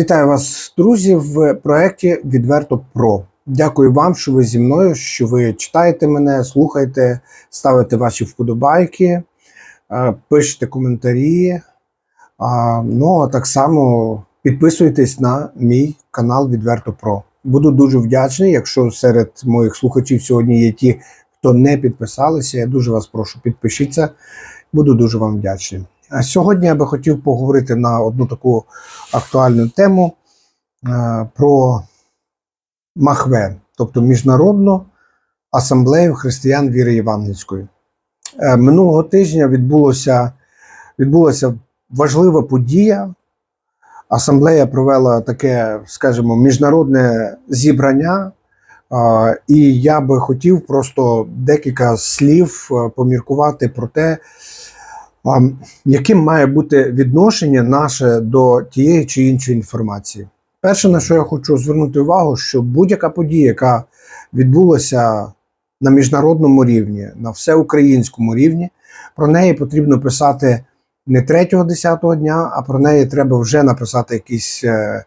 Вітаю вас, друзі, в проєкті Відверто Про. Дякую вам, що ви зі мною, що ви читаєте мене, слухаєте, ставите ваші вподобайки, е, пишете коментарі. Ну, а так само підписуйтесь на мій канал Відверто Про. Буду дуже вдячний, якщо серед моїх слухачів сьогодні є ті, хто не підписалися. Я дуже вас прошу, підпишіться. Буду дуже вам вдячний. Сьогодні я би хотів поговорити на одну таку актуальну тему е, про Махве, тобто Міжнародну асамблею християн віри Євангельської. Е, Минулого тижня відбулося, відбулася важлива подія. Асамблея провела таке, скажімо, міжнародне зібрання. Е, І я би хотів просто декілька слів поміркувати про те, яким має бути відношення наше до тієї чи іншої інформації. Перше, на що я хочу звернути увагу, що будь-яка подія, яка відбулася на міжнародному рівні, на всеукраїнському рівні, про неї потрібно писати не 3-10 дня, а про неї треба вже написати якусь е,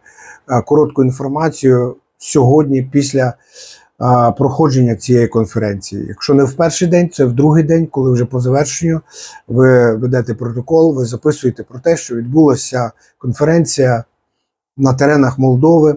е, коротку інформацію сьогодні, після проходження цієї конференції. Якщо не в перший день, це в другий день, коли вже по завершенню ви ведете протокол, ви записуєте про те, що відбулася конференція на теренах Молдови.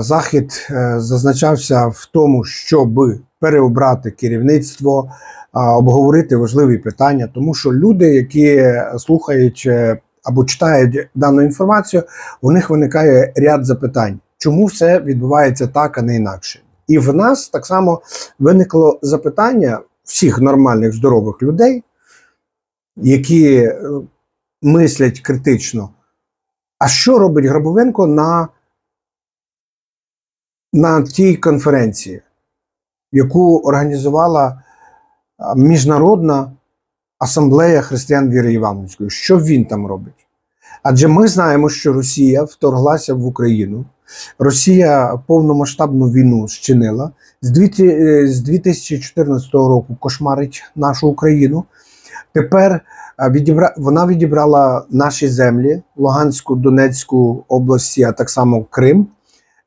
Захід е, зазначався в тому, щоб переобрати керівництво, обговорити важливі питання, тому що люди, які слухають е, або читають дану інформацію, у них виникає ряд запитань, чому все відбувається так, а не інакше. І в нас так само виникло запитання всіх нормальних здорових людей, які е, мислять критично. А що робить Грабовенко на, на тій конференції, яку організувала Міжнародна асамблея християн віри Івановської? Що він там робить? Адже ми знаємо, що Росія вторглася в Україну. Росія повномасштабну війну зчинила з дві- е, з 2014 року кошмарить нашу Україну. Тепер а, відібра... вона відібрала наші землі, Луганську, Донецьку області, а так само Крим.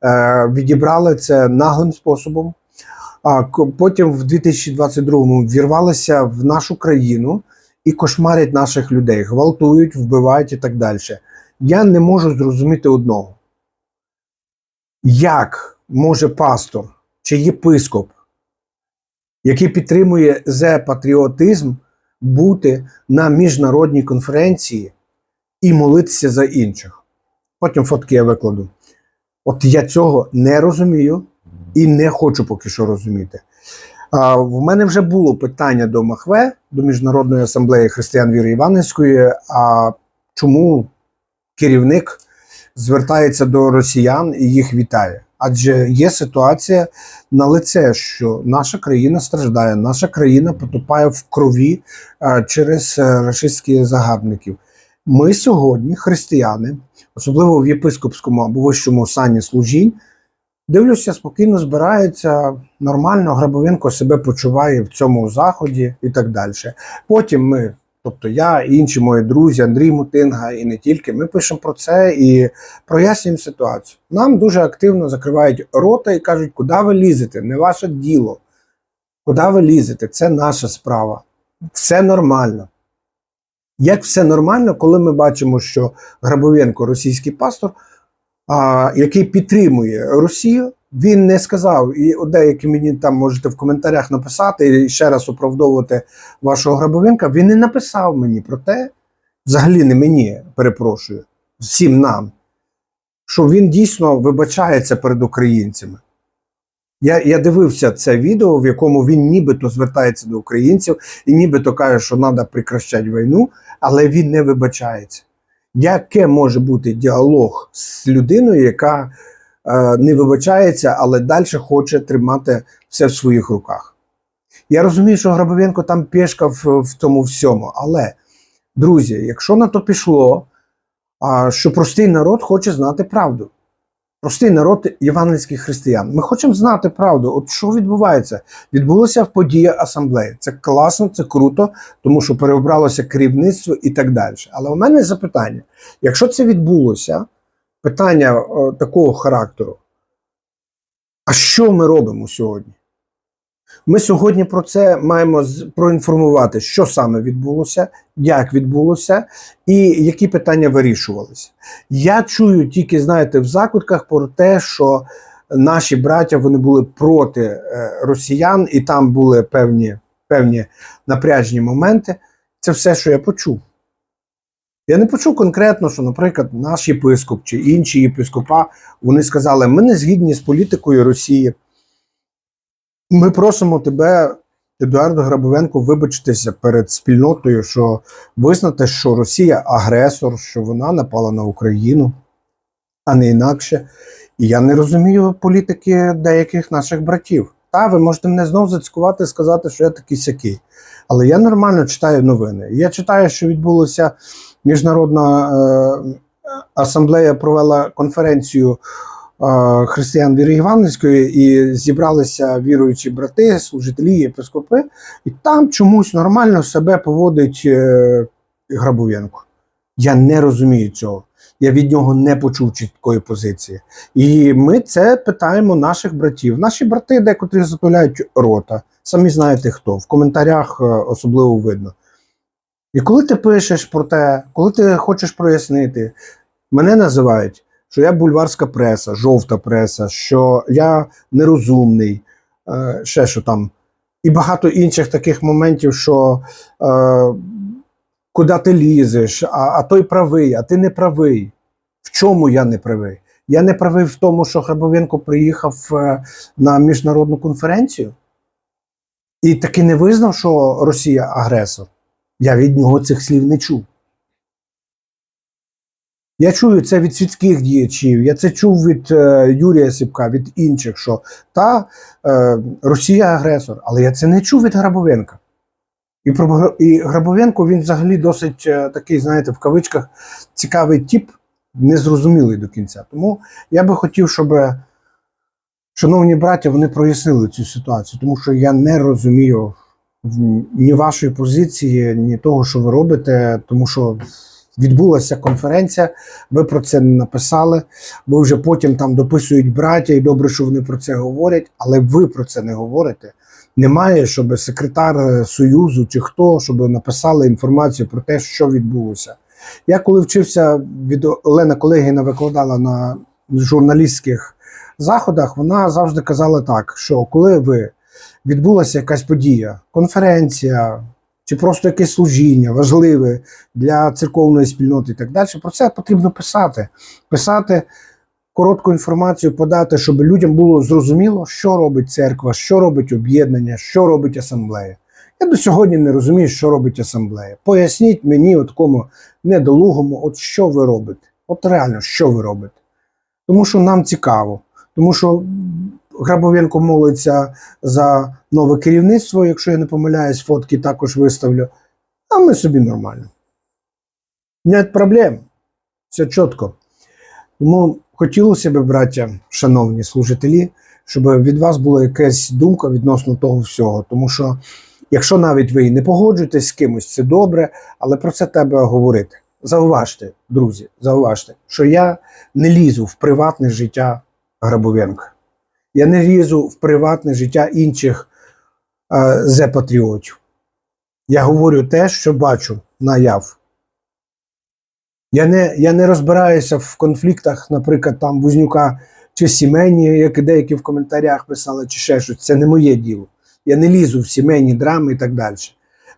Е, відібрали це наглим способом. А потім в 2022-му вірвалися в нашу країну і кошмарять наших людей, гвалтують, вбивають і так далі. Я не можу зрозуміти одного. Як може пастор чи єпископ, який підтримує зе-патріотизм, бути на міжнародній конференції і молитися за інших? Потім фотки я викладу. От я цього не розумію і не хочу поки що розуміти. В мене вже було питання до Махве, до Міжнародної асамблеї християн віри Іванівської. А чому керівник звертається до росіян і їх вітає? Адже є ситуація на лице, що наша країна страждає, наша країна потопає в крові а, через е, рашистських загарбників. Ми сьогодні, християни, особливо в єпископському або вищому сані служінь, дивлюся, спокійно збираються, нормально Грабовенко себе почуває в цьому заході і так далі. Потім ми, тобто я і інші мої друзі, Андрій Мутинга і не тільки, ми пишемо про це і прояснюємо ситуацію. Нам дуже активно закривають рота і кажуть, куди ви лізете, не ваше діло. Куди ви лізете? Це наша справа. Все нормально. Як все нормально, коли ми бачимо, що Грабовенко, російський пастор, а, який підтримує Росію, він не сказав, і деякі мені там можете в коментарях написати і ще раз оправдовувати вашого Грабовенка. Він не написав мені про те, взагалі не мені, перепрошую, всім нам, що він дійсно вибачається перед українцями. Я, я дивився це відео, в якому він нібито звертається до українців і нібито каже, що треба прекращати війну, але він не вибачається. Яке може бути діалог з людиною, яка е, не вибачається, але далі хоче тримати все в своїх руках? Я розумію, що Грабовенко там пішка в, в тому всьому, але, друзі, якщо на то пішло, а, що простий народ хоче знати правду. Простий народ євангельських християн. Ми хочемо знати правду. От що відбувається? Відбулася подія асамблеї. Це класно, це круто, тому що переобралося керівництво і так далі. Але у мене запитання: якщо це відбулося, питання о, такого характеру. А що ми робимо сьогодні? Ми сьогодні про це маємо проінформувати, що саме відбулося, як відбулося і які питання вирішувалися. Я чую тільки, знаєте, в закутках про те, що наші браття вони були проти е, росіян, і там були певні, певні напряжні моменти. Це все, що я почув. Я не почув конкретно, що, наприклад, наш єпископ чи інші єпископа вони сказали: ми не згідні з політикою Росії. Ми просимо тебе, Едуарdo Грабовенко, вибачитися перед спільнотою, що визнати, що Росія агресор, що вона напала на Україну, а не інакше. І я не розумію політики деяких наших братів. Та, ви можете мене знову зацькувати і сказати, що я такий сякий. Але я нормально читаю новини. Я читаю, що відбулося міжнародна е, асамблея провела конференцію християн віри Івановської і зібралися віруючі брати, служителі, єпископи, і там чомусь нормально себе поводить е, Грабовенко. Я не розумію цього. Я від нього не почув чіткої позиції. І ми це питаємо наших братів. Наші брати декотрі затуляють рота. Самі знаєте хто. В коментарях е, особливо видно. І коли ти пишеш про те, коли ти хочеш прояснити, мене називають, що я бульварська преса, жовта преса, що я нерозумний, е, ще що там. І багато інших таких моментів, що е, куди ти лізеш, а, а той правий, а ти не правий. В чому я не правий? Я не правий в тому, що Грабовенко приїхав е, на міжнародну конференцію і таки не визнав, що Росія агресор. Я від нього цих слів не чув. Я чую це від світських діячів, я це чув від е, Юрія Сіпка, від інших, що та е, Росія агресор, але я це не чув від Грабовенка. І про і Грабовенко він взагалі досить е, такий, знаєте, в кавичках цікавий тип, незрозумілий до кінця. Тому я би хотів, щоб, шановні браття, вони прояснили цю ситуацію, тому що я не розумію ні вашої позиції, ні того, що ви робите, тому що відбулася конференція, ви про це не написали, ви вже потім там дописують браття, і добре, що вони про це говорять, але ви про це не говорите. Немає, щоб секретар е, Союзу чи хто, щоб написали інформацію про те, що відбулося. Я коли вчився від Олена Колегіна викладала на журналістських заходах, вона завжди казала так: що коли ви відбулася якась подія, конференція чи просто якесь служіння важливе для церковної спільноти і так далі, про це потрібно писати. Писати коротку інформацію, подати, щоб людям було зрозуміло, що робить церква, що робить об'єднання, що робить асамблея. Я до сьогодні не розумію, що робить асамблея. Поясніть мені, от такому недолугому, от що ви робите. От реально, що ви робите. Тому що нам цікаво. Тому що Грабовенко молиться за нове керівництво, якщо я не помиляюсь, фотки також виставлю. А ми собі нормально. Нет проблем. Все чітко. Тому хотілося б, браття, шановні служителі, щоб від вас була якась думка відносно того всього. Тому що, якщо навіть ви не погоджуєтесь з кимось, це добре, але про це треба говорити. Зауважте, друзі, зауважте, що я не лізу в приватне життя Грабовенка. Я не лізу в приватне життя інших е, зе-патріотів. Я говорю те, що бачу наяв. Я не, я не розбираюся в конфліктах, наприклад, там Бузнюка чи сімейні, як і деякі в коментарях писали, чи ще щось. Це не моє діло. Я не лізу в сімейні драми і так далі.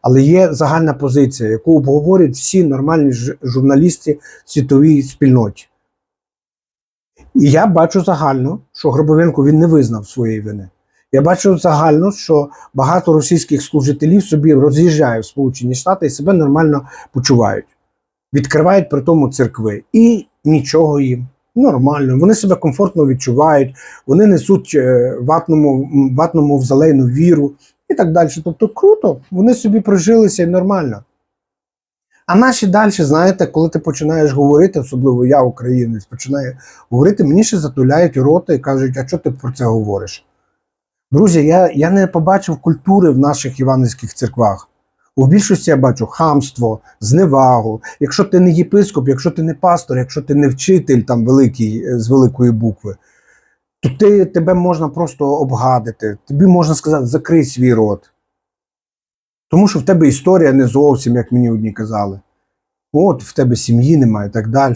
Але є загальна позиція, яку обговорюють всі нормальні журналісти світовій спільноті. І я бачу загально, що Гробовенко він не визнав своєї вини. Я бачу загально, що багато російських служителів собі роз'їжджають в Сполучені Штати і себе нормально почувають відкривають при тому церкви. І нічого їм. Нормально, вони себе комфортно відчувають, вони несуть е, ватному, ватному взалейну віру і так далі. Тобто круто, вони собі прожилися і нормально. А наші далі, знаєте, коли ти починаєш говорити, особливо я, українець, починаю говорити, мені ще затуляють рота і кажуть, а чого ти про це говориш? Друзі, я, я не побачив культури в наших іванівських церквах. У більшості я бачу хамство, зневагу. Якщо ти не єпископ, якщо ти не пастор, якщо ти не вчитель там великий е, з великої букви, то ти, тебе можна просто обгадити. Тобі можна сказати, закрий свій рот. Тому що в тебе історія не зовсім, як мені одні казали. От, в тебе сім'ї немає і так далі.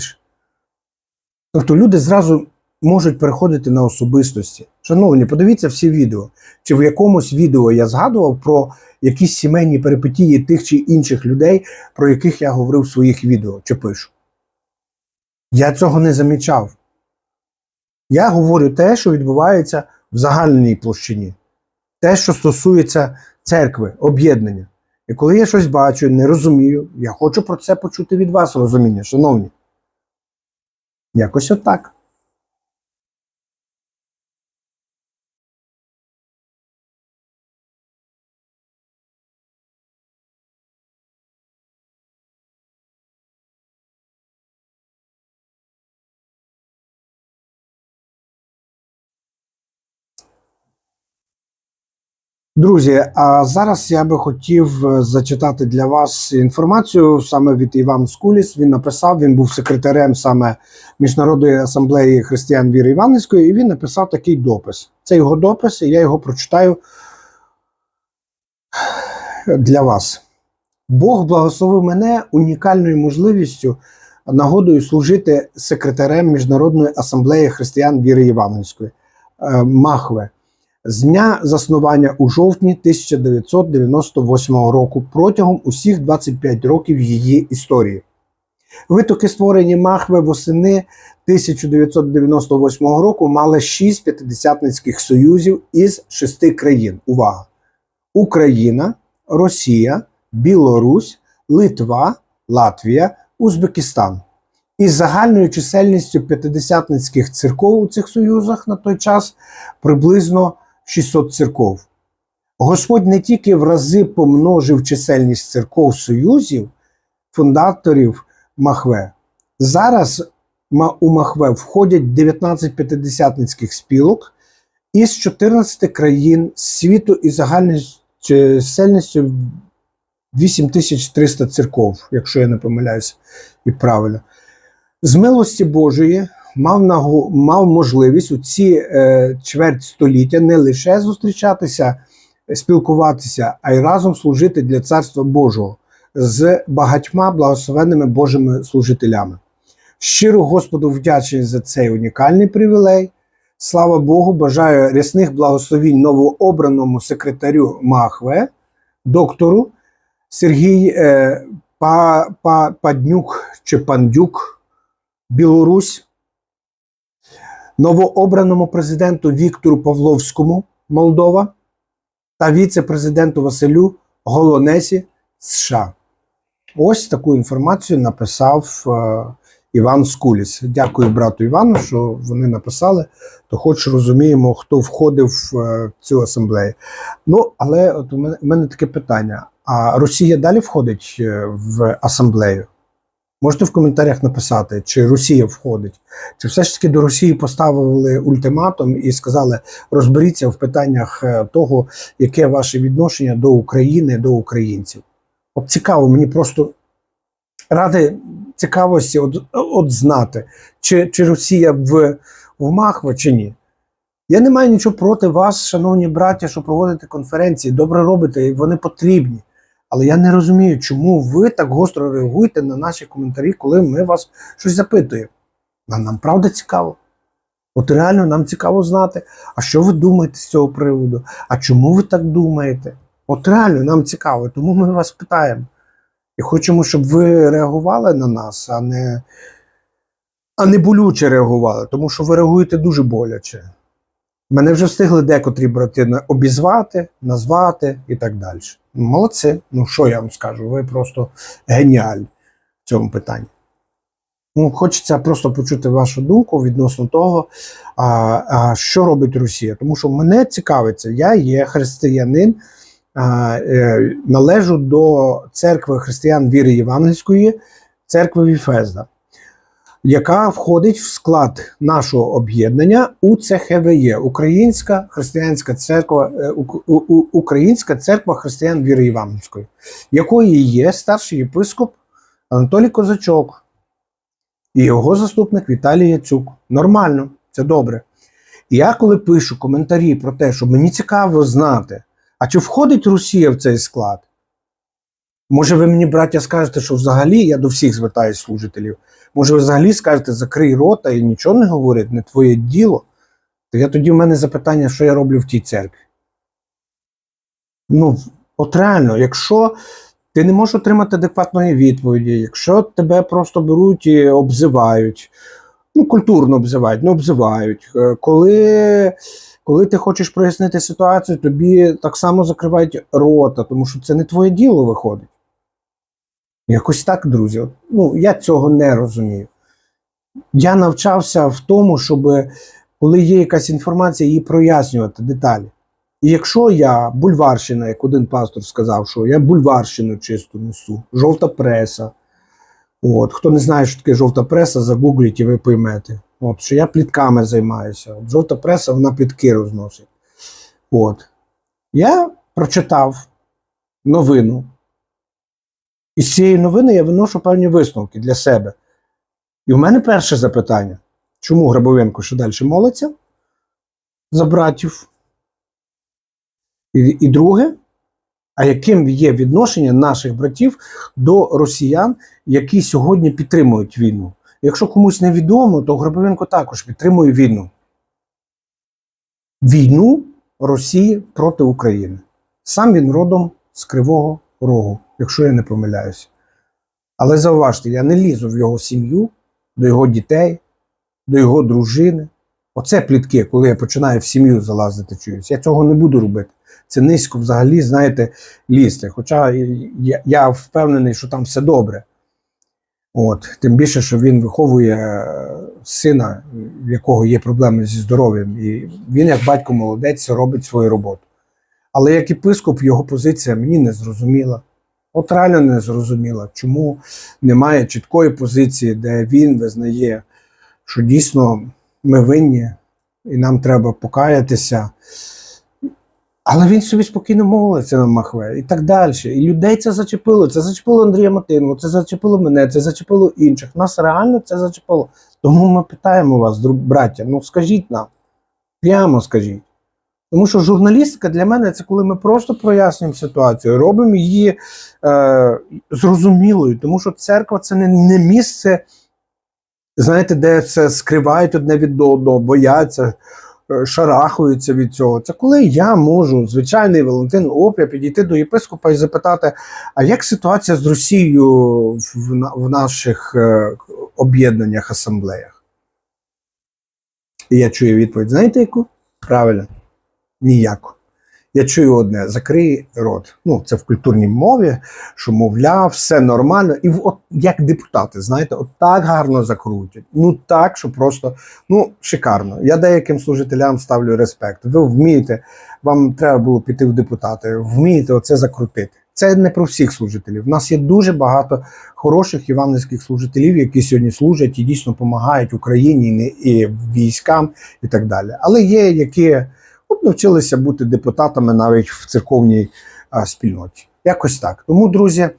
Тобто люди зразу можуть переходити на особистості. Шановні, подивіться всі відео. Чи в якомусь відео я згадував про якісь сімейні перипетії тих чи інших людей, про яких я говорив в своїх відео чи пишу. Я цього не замічав. Я говорю те, що відбувається в загальній площині, те, що стосується церкви, об'єднання. І коли я щось бачу, не розумію, я хочу про це почути від вас розуміння, шановні. Якось отак. Друзі, а зараз я би хотів е, зачитати для вас інформацію саме від Іван Скуліс. Він написав, він був секретарем саме Міжнародної асамблеї християн віри Іванівської, і він написав такий допис. Це його допис, і я його прочитаю для вас. Бог благословив мене унікальною можливістю, нагодою служити секретарем Міжнародної асамблеї християн віри Івановської е, Махве з дня заснування у жовтні 1998 року протягом усіх 25 років її історії. Витоки, створені Махве восени 1998 року, мали 6 п'ятидесятницьких союзів із шести країн. Увага! Україна, Росія, Білорусь, Литва, Латвія, Узбекистан. Із загальною чисельністю п'ятидесятницьких церков у цих союзах на той час приблизно 600 церков. Господь не тільки в рази помножив чисельність церков союзів, фундаторів Махве. Зараз у Махве входять 19 п'ятидесятницьких спілок із 14 країн світу і загальною чисельністю 8300 церков, якщо я не помиляюся і правильно. З милості Божої мав нагу, мав можливість у ці е, чверть століття не лише зустрічатися, спілкуватися, а й разом служити для Царства Божого з багатьма благословенними Божими служителями. Щиро Господу вдячний за цей унікальний привілей. Слава Богу, бажаю рясних благословінь новообраному секретарю Махве, доктору Сергій е, па, па, Паднюк чи Пандюк, Білорусь, новообраному президенту Віктору Павловському Молдова та віце-президенту Василю Голонесі США. Ось таку інформацію написав е, Іван Скуліс. Дякую брату Івану, що вони написали. То хоч розуміємо, хто входив в е, цю асамблею. Ну, але от у мене, у мене таке питання: а Росія далі входить е, в асамблею? Можете в коментарях написати, чи Росія входить, чи все ж таки до Росії поставили ультиматум і сказали: розберіться в питаннях е, того, яке ваше відношення до України, до українців. От цікаво, мені просто ради цікавості от, от знати, чи чи Росія в, в Махва, чи ні. Я не маю нічого проти вас, шановні браття, що проводите конференції. Добре робите, вони потрібні. Але я не розумію, чому ви так гостро реагуєте на наші коментарі, коли ми вас щось запитуємо. А нам правда цікаво. От реально нам цікаво знати, а що ви думаєте з цього приводу? А чому ви так думаєте? От реально нам цікаво, тому ми вас питаємо. І хочемо, щоб ви реагували на нас, а не а не болюче реагували, тому що ви реагуєте дуже боляче. Мене вже встигли декотрі брати обізвати, назвати і так далі. Молодці. Ну, що я вам скажу? Ви просто геніальні в цьому питанні. Ну, Хочеться просто почути вашу думку відносно того, а, а, що робить Росія. Тому що мене цікавиться, я є християнин, а, е, належу до церкви християн віри Євангельської, церкви Віфезда. Яка входить в склад нашого об'єднання УЦХВЄ Українська християнська церква е, Українська церква християн віри Івановської, якої є старший єпископ Анатолій Козачок і його заступник Віталій Яцюк. Нормально, це добре. Я коли пишу коментарі про те, що мені цікаво знати, а чи входить Росія в цей склад? Може, ви мені, браття, скажете, що взагалі я до всіх звертаюсь служителів. Може, ви взагалі скажете, закрий рота і нічого не говорить, не твоє діло. То я тоді в мене запитання, що я роблю в тій церкві. Ну, от реально, якщо ти не можеш отримати адекватної відповіді, якщо тебе просто беруть і обзивають, ну, культурно обзивають, ну обзивають. Е, Коли, коли ти хочеш прояснити ситуацію, тобі так само закривають рота, тому що це не твоє діло виходить. Якось так, друзі. Ну, я цього не розумію. Я навчався в тому, щоб коли є якась інформація, її прояснювати деталі. І якщо я бульварщина, як один пастор сказав, що я бульварщину чисто несу, жовта преса. От, хто не знає, що таке жовта преса, загугліть і ви поймете. От, що я плітками займаюся. От, жовта преса, вона плітки розносить. От. Я прочитав новину. І з цієї новини я виношу певні висновки для себе. І в мене перше запитання: чому Грабовенко ще далі молиться за братів? І, і друге, а яким є відношення наших братів до росіян, які сьогодні підтримують війну? Якщо комусь невідомо, то Грабовенко також підтримує війну. Війну Росії проти України. Сам він родом з Кривого Рогу, якщо я не помиляюся. Але зауважте, я не лізу в його сім'ю, до його дітей, до його дружини. Оце плітки, коли я починаю в сім'ю залазити чуюсь. Я цього не буду робити. Це низько взагалі, знаєте, лізти. Хоча я, я впевнений, що там все добре. От, тим більше, що він виховує е, сина, в якого є проблеми зі здоров'ям, і він, як батько молодець, робить свою роботу. Але як єпископ, його позиція мені не зрозуміла. От реально не зрозуміла, чому немає чіткої позиції, де він визнає, що дійсно ми винні і нам треба покаятися. Але він собі спокійно молиться на Махве і так далі. І людей це зачепило. Це зачепило Андрія Матинова, це зачепило мене, це зачепило інших. Нас реально це зачепило. Тому ми питаємо вас, браття, ну скажіть нам, прямо скажіть. Тому що журналістика для мене це коли ми просто прояснюємо ситуацію, робимо її е, зрозумілою, тому що церква це не, не місце, знаєте, де це скривають одне від одного, бояться, е, шарахаються від цього. Це коли я можу, звичайний Валентин Опря, підійти до єпископа і запитати, а як ситуація з Росією в, в наших е, об'єднаннях, асамблеях? І я чую відповідь: знаєте яку? Правильно, ніяку. Я чую одне: закрий рот. Ну, це в культурній мові, що мовляв, все нормально. І от як депутати, знаєте, от так гарно закрутять. Ну так, що просто ну шикарно. Я деяким служителям ставлю респект. Ви вмієте, вам треба було піти в депутати, вмієте оце закрутити. Це не про всіх служителів. У нас є дуже багато хороших іванівських служителів, які сьогодні служать і дійсно допомагають Україні і військам, і так далі. Але є, які навчилися бути депутатами навіть в церковній а, спільноті. Якось так. Тому, друзі,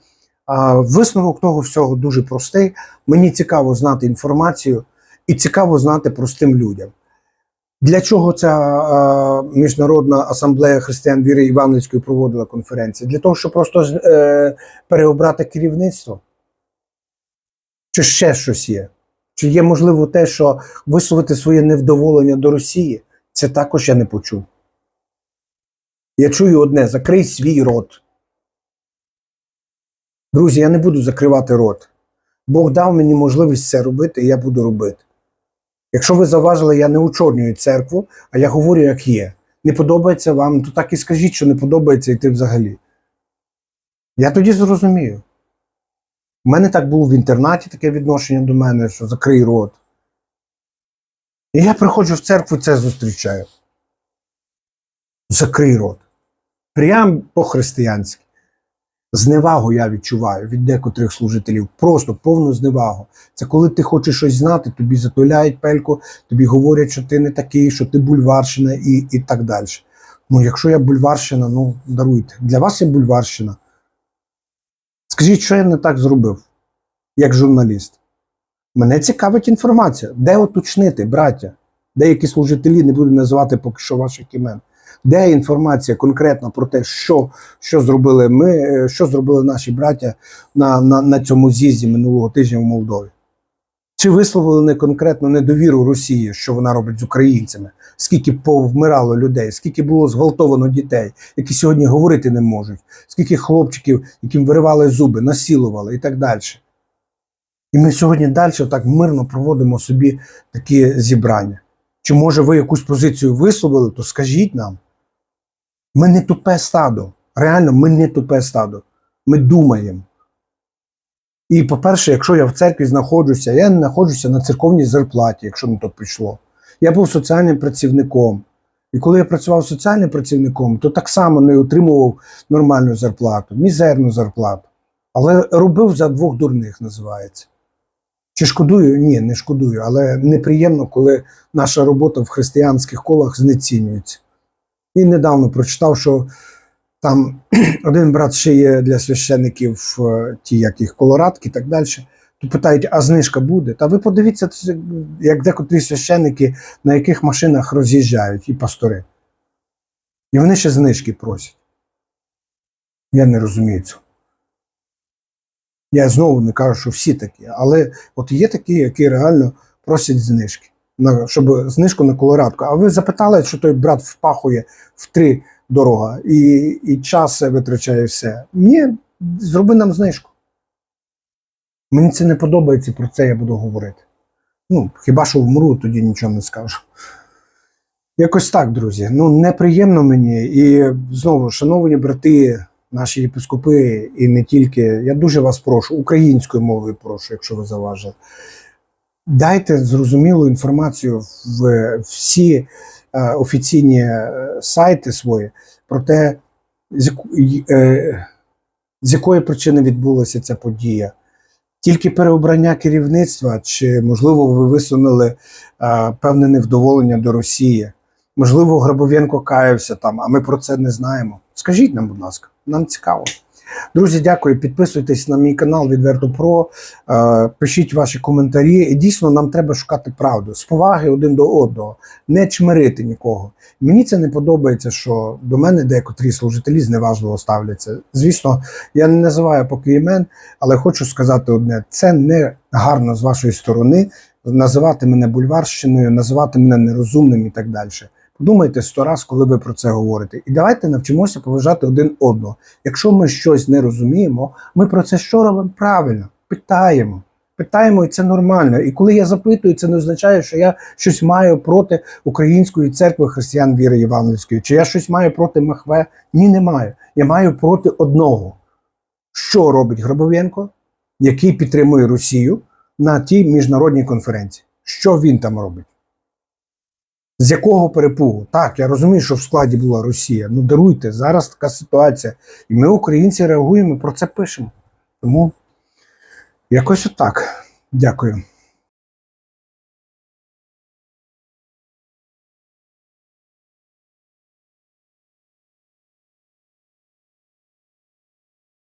а, висновок того всього дуже простий. Мені цікаво знати інформацію і цікаво знати простим людям. Для чого ця а, міжнародна асамблея християн віри Івановської проводила конференцію? Для того, щоб просто е, переобрати керівництво? Чи ще щось є? Чи є можливо те, що висловити своє невдоволення до Росії? Це також я не почув. Я чую одне: закрий свій рот. Друзі, я не буду закривати рот. Бог дав мені можливість це робити, і я буду робити. Якщо ви заважили, я не учорнюю церкву, а я говорю, як є. Не подобається вам, то так і скажіть, що не подобається йти взагалі. Я тоді зрозумію. У мене так було в інтернаті таке відношення до мене, що закрий рот. І я приходжу в церкву і це зустрічаю. Закрий рот. Прям по-християнськи. Зневагу я відчуваю від декотрих служителів. Просто повну зневагу. Це коли ти хочеш щось знати, тобі затуляють пельку, тобі говорять, що ти не такий, що ти бульварщина і, і так далі. Ну, якщо я бульварщина, ну даруйте. Для вас я бульварщина. Скажіть, що я не так зробив, як журналіст. Мене цікавить інформація. Де уточнити, браття? Деякі служителі не буду називати поки що ваших імен. Де інформація конкретно про те, що, що зробили ми, е, що зробили наші браття на, на, на цьому з'їзді минулого тижня в Молдові? Чи висловили вони конкретно недовіру Росії, що вона робить з українцями? Скільки повмирало людей, скільки було зґвалтовано дітей, які сьогодні говорити не можуть, скільки хлопчиків, яким виривали зуби, насилували і так далі. І ми сьогодні далі так мирно проводимо собі такі зібрання. Чи може ви якусь позицію висловили, то скажіть нам. Ми не тупе стадо. Реально, ми не тупе стадо. Ми думаємо. І, по-перше, якщо я в церкві знаходжуся, я не знаходжуся на церковній зарплаті, якщо на то прийшло. Я був соціальним працівником. І коли я працював соціальним працівником, то так само не отримував нормальну зарплату, мізерну зарплату. Але робив за двох дурних, називається. Чи шкодую? Ні, не шкодую, але неприємно, коли наша робота в християнських колах знецінюється. І недавно прочитав, що там один брат ще є для священиків, е, ті, як їх колорадки і так далі. То питають, а знижка буде? Та ви подивіться, як декотрі священики на яких машинах роз'їжджають і пастори. І вони ще знижки просять. Я не розумію цього. Я знову не кажу, що всі такі, але от є такі, які реально просять знижки, на, щоб знижку на колорадку. А ви запитали, що той брат впахує в три дорога і, і час витрачає все. Ні, зроби нам знижку. Мені це не подобається, про це я буду говорити. Ну, хіба що вмру, тоді нічого не скажу. Якось так, друзі. Ну, неприємно мені. І знову, шановні брати, наші єпископи, і не тільки. Я дуже вас прошу, українською мовою прошу, якщо ви заважили. Дайте зрозумілу інформацію в всі е, офіційні е, сайти свої про те, з, е, з якої причини відбулася ця подія. Тільки переобрання керівництва, чи, можливо, ви висунули е, певне невдоволення до Росії. Можливо, Грабовенко каявся там, а ми про це не знаємо. Скажіть нам, будь ласка, нам цікаво. Друзі, дякую. Підписуйтесь на мій канал Відверто Про. Е, пишіть ваші коментарі. І дійсно нам треба шукати правду з поваги один до одного, не чмирити нікого. Мені це не подобається, що до мене декотрі служителі зневажливо ставляться. Звісно, я не називаю поки імен, але хочу сказати одне: це не гарно з вашої сторони називати мене бульварщиною, називати мене нерозумним і так далі. Подумайте сто раз, коли ви про це говорите. І давайте навчимося поважати один одного. Якщо ми щось не розуміємо, ми про це що робимо правильно? Питаємо. Питаємо, і це нормально. І коли я запитую, це не означає, що я щось маю проти Української церкви християн віри Євангельської, чи я щось маю проти Махве. Ні, не маю. Я маю проти одного. Що робить Грабовенко, який підтримує Росію на тій міжнародній конференції? Що він там робить? З якого перепугу? Так, я розумію, що в складі була Росія. Ну даруйте, зараз така ситуація. І ми, українці, реагуємо, про це пишемо. Тому якось отак. Дякую.